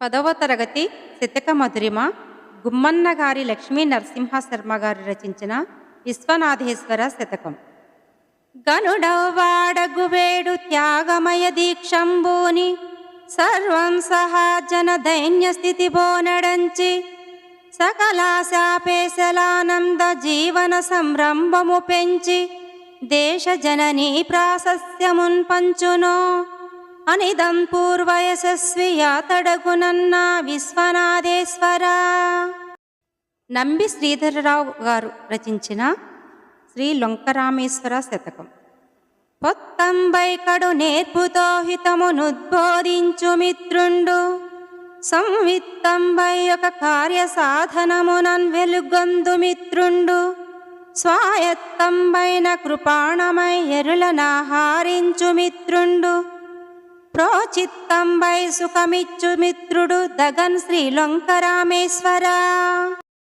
పదవ తరగతి శతక మధురిమ గుమ్మన్న గారి లక్ష్మీ నరసింహ శర్మ గారు రచించిన విశ్వనాథేశ్వర శతకం. గనుడవాడగువేడు త్యాగమయ దీక్షంబూని సర్వం సహా దైన్యస్థితి బోనడంచి సకలాశాపేశలానంద జీవన సంరంభము పెంచి దేశ జననీ ప్రాశస్యమున్ పంచునో అనిదం పూర్వయశస్వి యాతడగునన్న విశ్వనాథేశ్వర. నంబి శ్రీధరరావు గారు రచించిన శ్రీ లొంకరామేశ్వర శతకం. పొత్తంబై కడు నేర్పుతో హితమునుద్బోధించు మిత్రుండు. సంవిత్తంబై ఒక కార్య సాధనమునన్ వెలుగొందు మిత్రుండు. స్వాయత్తంబైన కృపాణమై ఎరులనాహారించు మిత్రుండు. ప్రోచిత్తంబై సుఖమిచ్చు మిత్రుడు దగన్ శ్రీలంకరామేశ్వర.